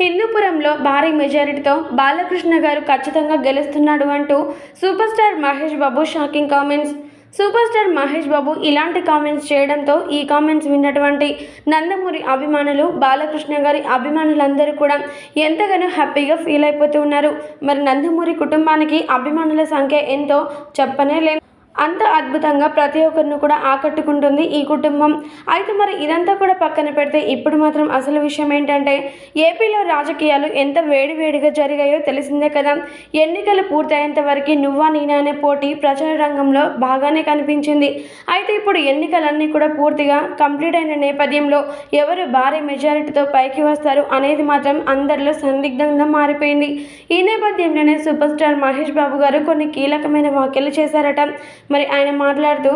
హిందూపురంలో భారీ మెజారిటీతో బాలకృష్ణ గారు ఖచ్చితంగా గెలుస్తున్నాడు అంటూ super star Mahesh Babu shocking comments. Super star Mahesh Babu ఇలాంటి కామెంట్స్ చేయడంతో ఈ కామెంట్స్ విన్నటువంటి నందమూరి అభిమానులు బాలకృష్ణ గారి అభిమానులందరూ కూడా ఎంతగానో హ్యాపీగా ఫీల్ అయిపోతూ ఉన్నారు. మరి నందమూరి కుటుంబానికి అభిమానుల సంఖ్య ఎంతో చెప్పనే లేదు. అంత అద్భుతంగా ప్రతి ఒక్కరిని కూడా ఆకట్టుకుంటుంది ఈ కుటుంబం. అయితే మరి ఇదంతా కూడా పక్కన పెడితే ఇప్పుడు మాత్రం అసలు విషయం ఏంటంటే ఏపీలో రాజకీయాలు ఎంత వేడివేడిగా జరిగాయో తెలిసిందే కదా. ఎన్నికలు పూర్తయ్యేంత వరకు నువ్వా నేనా అనే పోటీ ప్రచార రంగంలో బాగానే కనిపించింది. అయితే ఇప్పుడు ఎన్నికలన్నీ కూడా పూర్తిగా కంప్లీట్ అయిన నేపథ్యంలో ఎవరు భారీ మెజారిటీతో పైకి వస్తారు అనేది మాత్రం అందరిలో సందిగ్ధంగా మారిపోయింది. ఈ నేపథ్యంలోనే సూపర్ స్టార్ మహేష్ బాబు గారు కొన్ని కీలకమైన వ్యాఖ్యలు చేశారట. మరి ఆయన మాట్లాడుతూ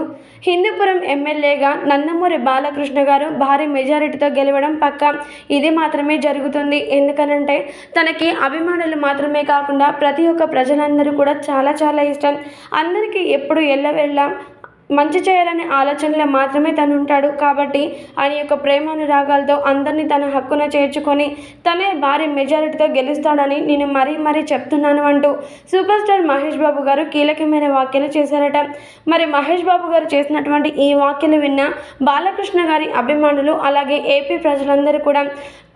హిందూపురం ఎమ్మెల్యేగా నందమూరి బాలకృష్ణ గారు భారీ మెజారిటీతో గెలవడం పక్క. ఇది మాత్రమే జరుగుతుంది. ఎందుకనంటే తనకి అభిమానులు మాత్రమే కాకుండా ప్రతి ఒక్క ప్రజలందరూ కూడా చాలా చాలా ఇష్టం. అందరికీ ఎప్పుడు ఎల్లవెళ్ళ మంచి చేయాలనే ఆలోచనలో మాత్రమే తను ఉంటాడు కాబట్టి ఆయన యొక్క ప్రేమానురాగాలతో అందరినీ తన హక్కున చేర్చుకొని తనే భారీ మెజారిటీతో గెలుస్తాడని నేను మరీ మరీ చెప్తున్నాను అంటూ సూపర్ స్టార్ మహేష్ బాబు గారు కీలకమైన వ్యాఖ్యలు చేశారట. మరి మహేష్ బాబు గారు చేసినటువంటి ఈ వ్యాఖ్యలు విన్న బాలకృష్ణ గారి అభిమానులు అలాగే ఏపీ ప్రజలందరూ కూడా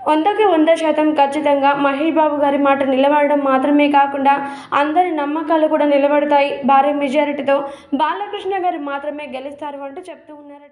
వందకి వంద శాతం ఖచ్చితంగా మహేష్ బాబు గారి మాట నిలబడడం మాత్రమే కాకుండా అందరి నమ్మకాలు కూడా నిలబడతాయి. భారీ మెజారిటీతో బాలకృష్ణ గారు మాత్రమే గెలుస్తారు అంటూ చెప్తూ ఉన్నారు.